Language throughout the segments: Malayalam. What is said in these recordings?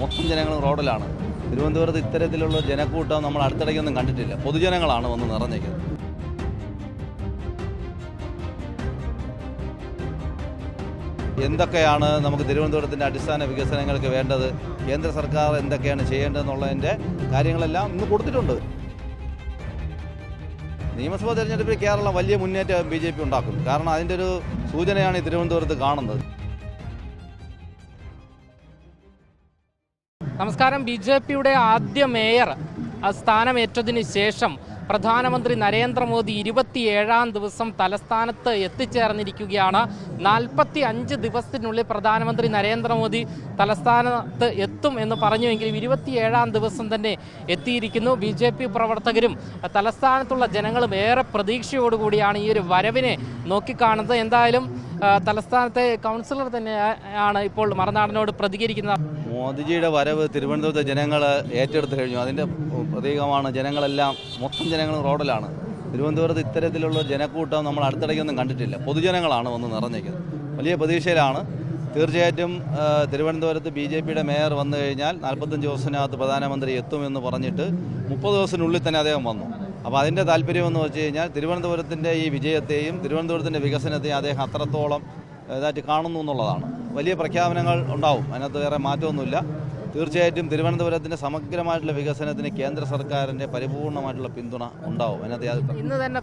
മൊത്തം ജനങ്ങളും റോഡിലാണ്. തിരുവനന്തപുരത്ത് ഇത്തരത്തിലുള്ള ജനക്കൂട്ടം നമ്മൾ അടുത്തിടയ്ക്കൊന്നും കണ്ടിട്ടില്ല. പൊതുജനങ്ങളാണ് വന്ന് നിറഞ്ഞേക്കുന്നത് എന്തൊക്കെയാണ് നമുക്ക് തിരുവനന്തപുരത്തിന്റെ അടിസ്ഥാന വികസനങ്ങൾക്ക് വേണ്ടത്? കേന്ദ്ര സർക്കാർ എന്തൊക്കെയാണ് ചെയ്യേണ്ടതെന്നുള്ളതിന്റെ കാര്യങ്ങളെല്ലാം ഇന്ന് കൊടുത്തിട്ടുണ്ട്. നിയമസഭാ തെരഞ്ഞെടുപ്പിൽ കേരളം വലിയ മുന്നേറ്റം ബി ജെ പി ഉണ്ടാക്കും കാരണം അതിന്റെ ഒരു സൂചനയാണ് ഈ തിരുവനന്തപുരത്ത് കാണുന്നത്. നമസ്കാരം. ബി ജെ പിയുടെ ആദ്യ മേയർ സ്ഥാനമേറ്റതിന് ശേഷം പ്രധാനമന്ത്രി നരേന്ദ്രമോദി ഇരുപത്തിയേഴാം ദിവസം തലസ്ഥാനത്ത് എത്തിച്ചേർന്നിരിക്കുകയാണ്. നാൽപ്പത്തി അഞ്ച് ദിവസത്തിനുള്ളിൽ പ്രധാനമന്ത്രി നരേന്ദ്രമോദി തലസ്ഥാനത്ത് എത്തും എന്ന് പറഞ്ഞുവെങ്കിലും ഇരുപത്തിയേഴാം ദിവസം തന്നെ എത്തിയിരിക്കുന്നു. ബി ജെ പി പ്രവർത്തകരും തലസ്ഥാനത്തുള്ള ജനങ്ങളും ഏറെ പ്രതീക്ഷയോടുകൂടിയാണ് ഈ ഒരു വരവിനെ നോക്കിക്കാണുന്നത്. എന്തായാലും തലസ്ഥാനത്തെ കൗൺസിലർ തന്നെയാണ് ഇപ്പോൾ മറുനാടനോട് പ്രതികരിക്കുന്നത്. മോദിജിയുടെ വരവ് തിരുവനന്തപുരത്തെ ജനങ്ങൾ ഏറ്റെടുത്തു കഴിഞ്ഞു. അതിന്റെ പ്രതീകമാണ് ജനങ്ങളെല്ലാം മൊത്തം ജനങ്ങളും റോഡിലാണ്. തിരുവനന്തപുരത്ത് ഇത്തരത്തിലുള്ള ജനക്കൂട്ടം നമ്മൾ അടുത്തിടയ്ക്കൊന്നും കണ്ടിട്ടില്ല. പൊതുജനങ്ങളാണ് വന്ന് നിറഞ്ഞേക്കുന്നത് വലിയ പ്രതീക്ഷയിലാണ്. തീർച്ചയായിട്ടും തിരുവനന്തപുരത്ത് ബി ജെ പിയുടെ മേയർ വന്നു കഴിഞ്ഞാൽ നാൽപ്പത്തഞ്ച് ദിവസത്തിനകത്ത് പ്രധാനമന്ത്രി എത്തുമെന്ന് പറഞ്ഞിട്ട് മുപ്പത് ദിവസത്തിനുള്ളിൽ തന്നെ അദ്ദേഹം വന്നു. അപ്പോൾ അതിന്റെ താല്പര്യമെന്ന് വെച്ച് കഴിഞ്ഞാൽ തിരുവനന്തപുരത്തിന്റെ ഈ വിജയത്തെയും തിരുവനന്തപുരത്തിന്റെ വികസനത്തെയും അദ്ദേഹം അത്രത്തോളം ഇതായിട്ട് കാണുന്നു എന്നുള്ളതാണ്. വലിയ പ്രഖ്യാപനങ്ങൾ ഉണ്ടാവും. അതിനകത്ത് വേറെ മാറ്റമൊന്നുമില്ല. തീർച്ചയായിട്ടും തിരുവനന്തപുരത്തിന്റെ സമഗ്രമായിട്ടുള്ള വികസനത്തിന് കേന്ദ്ര സർക്കാരിന്റെ പരിപൂർണമായിട്ടുള്ള പിന്തുണ ഉണ്ടാവും. അതിനകത്ത് ഇന്ന് തന്നെ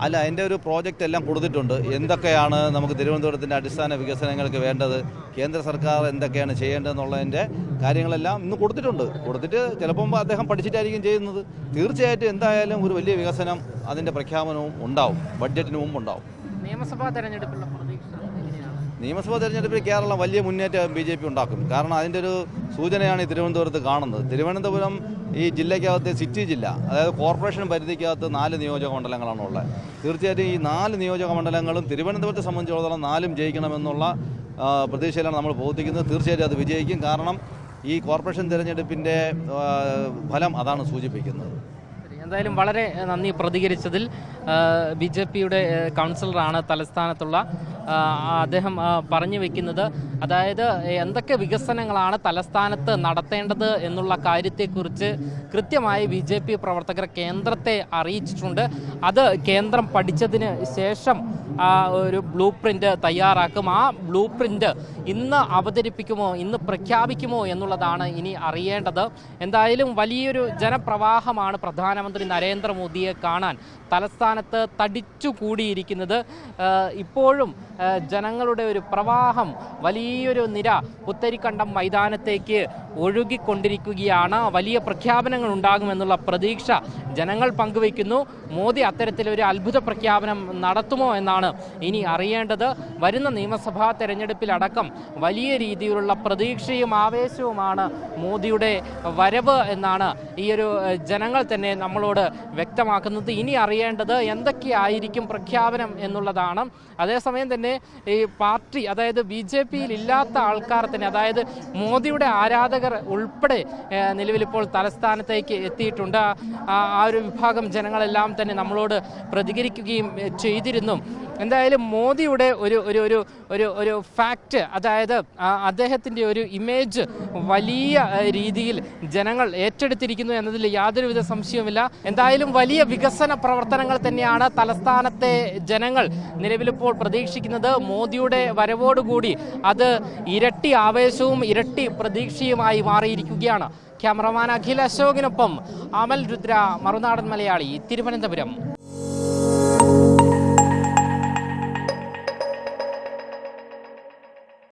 അല്ല അതിന്റെ ഒരു പ്രോജക്റ്റ് എല്ലാം കൊടുത്തിട്ടുണ്ട്. എന്തൊക്കെയാണ് നമുക്ക് തിരുവനന്തപുരത്തിന്റെ അടിസ്ഥാന വികസനങ്ങൾക്ക് വേണ്ടത്? കേന്ദ്ര സർക്കാർ എന്തൊക്കെയാണ് ചെയ്യേണ്ടതെന്നുള്ളതിന്റെ കാര്യങ്ങളെല്ലാം ഇന്ന് കൊടുത്തിട്ടുണ്ട്. കൊടുത്തിട്ട് ചിലപ്പം അദ്ദേഹം പഠിച്ചിട്ടായിരിക്കും ചെയ്യുന്നത്. തീർച്ചയായിട്ടും എന്തായാലും ഒരു വലിയ വികസനം അതിന്റെ പ്രഖ്യാപനവും ഉണ്ടാവും. ബഡ്ജറ്റിന് മുമ്പ് ഉണ്ടാവും നിയമസഭാ തെരഞ്ഞെടുപ്പിലുള്ള നിയമസഭാ തെരഞ്ഞെടുപ്പിൽ കേരളം വലിയ മുന്നേറ്റം ബി ജെ പി ഉണ്ടാക്കും. കാരണം അതിന്റെ ഒരു സൂചനയാണ് ഈ തിരുവനന്തപുരത്ത് കാണുന്നത്. തിരുവനന്തപുരം ഈ ജില്ലയ്ക്കകത്ത് സിറ്റി ജില്ല അതായത് കോർപ്പറേഷൻ പരിധിക്കകത്ത് നാല് നിയോജക മണ്ഡലങ്ങളാണ് ഉള്ളത്. തീർച്ചയായിട്ടും ഈ നാല് നിയോജക മണ്ഡലങ്ങളും തിരുവനന്തപുരത്തെ സംബന്ധിച്ചിടത്തോളം നാലും ജയിക്കണമെന്നുള്ള പ്രതീക്ഷയിലാണ് നമ്മൾ പ്രവർത്തിക്കുന്നത്. തീർച്ചയായിട്ടും അത് വിജയിക്കും. കാരണം ഈ കോർപ്പറേഷൻ തിരഞ്ഞെടുപ്പിന്റെ ഫലം അതാണ് സൂചിപ്പിക്കുന്നത്. എന്തായാലും വളരെ നന്ദി പ്രതികരിച്ചതിൽ. ബി ജെ പിയുടെ കൗൺസിലറാണ് തലസ്ഥാനത്തുള്ള. അദ്ദേഹം പറഞ്ഞു വെക്കുന്നത് അതായത് എന്തൊക്കെ വികസനങ്ങളാണ് തലസ്ഥാനത്ത് നടത്തേണ്ടത് എന്നുള്ള കാര്യത്തെക്കുറിച്ച് കൃത്യമായി ബി ജെ പി പ്രവർത്തകർ കേന്ദ്രത്തെ അറിയിച്ചിട്ടുണ്ട്. അത് കേന്ദ്രം പഠിച്ചതിന് ശേഷം ഒരു ബ്ലൂ പ്രിന്റ് തയ്യാറാക്കും. ആ ബ്ലൂ പ്രിന്റ് ഇന്ന് അവതരിപ്പിക്കുമോ ഇന്ന് പ്രഖ്യാപിക്കുമോ എന്നുള്ളതാണ് ഇനി അറിയേണ്ടത്. എന്തായാലും വലിയൊരു ജനപ്രവാഹമാണ് പ്രധാനമന്ത്രി നരേന്ദ്രമോദിയെ കാണാൻ തലസ്ഥാനത്ത് തടിച്ചു കൂടിയിരിക്കുന്നത് ഇപ്പോഴും ജനങ്ങളുടെ ഒരു പ്രവാഹം വലിയൊരു നിര പുത്തരിക്കണ്ടം മൈതാനത്തേക്ക് ഒഴുകിക്കൊണ്ടിരിക്കുകയാണ്. വലിയ പ്രഖ്യാപനങ്ങൾ ഉണ്ടാകുമെന്നുള്ള പ്രതീക്ഷ ജനങ്ങൾ പങ്കുവയ്ക്കുന്നു. മോദി അത്തരത്തിലൊരു അത്ഭുത പ്രഖ്യാപനം നടത്തുമോ എന്നാണ് ഇനി അറിയേണ്ടത്. വരുന്ന നിയമസഭാ തെരഞ്ഞെടുപ്പിലടക്കം വലിയ രീതിയിലുള്ള പ്രതീക്ഷയും ആവേശവുമാണ് മോദിയുടെ വരവ് എന്നാണ് ഈ ഒരു ജനങ്ങൾ തന്നെ നമ്മളോട് വ്യക്തമാക്കുന്നത്. ഇനി അറിയേണ്ടത് എന്തൊക്കെയായിരിക്കും പ്രഖ്യാപനം എന്നുള്ളതാണ്. അതേസമയം തന്നെ ഈ പാർട്ടി അതായത് ബി ജെ പിയിൽ ഇല്ലാത്ത ആൾക്കാർ തന്നെ അതായത് മോദിയുടെ ആരാധകർ ഉൾപ്പെടെ ഏഹ്, നിലവിലിപ്പോൾ തലസ്ഥാനത്തേക്ക് എത്തിയിട്ടുണ്ട്. ആ ഒരു വിഭാഗം ജനങ്ങളെല്ലാം തന്നെ നമ്മളോട് പ്രതികരിക്കുകയും ചെയ്തിരുന്നു. എന്തായാലും മോദിയുടെ ഒരു ഒരു ഒരു ഒരു ഒരു ഫാക്റ്റ് അതായത് അദ്ദേഹത്തിന്റെ ഒരു ഇമേജ് വലിയ രീതിയിൽ ജനങ്ങൾ ഏറ്റെടുത്തിരിക്കുന്നു എന്നതിൽ യാതൊരുവിധ സംശയവുമില്ല. എന്തായാലും വലിയ വികസന പ്രവർത്തനങ്ങൾ തന്നെയാണ് തലസ്ഥാനത്തെ ജനങ്ങൾ നിലവിലിപ്പോൾ പ്രതീക്ഷിക്കുന്നത്. മോദിയുടെ വരവോടുകൂടി അത് ഇരട്ടി ആവേശവും ഇരട്ടി പ്രതീക്ഷയുമായി മാറിയിരിക്കുകയാണ്. ക്യാമറമാൻ അഖിൽ അശോകിനൊപ്പം അമൽ രുദ്ര മറുനാടൻ മലയാളി തിരുവനന്തപുരം.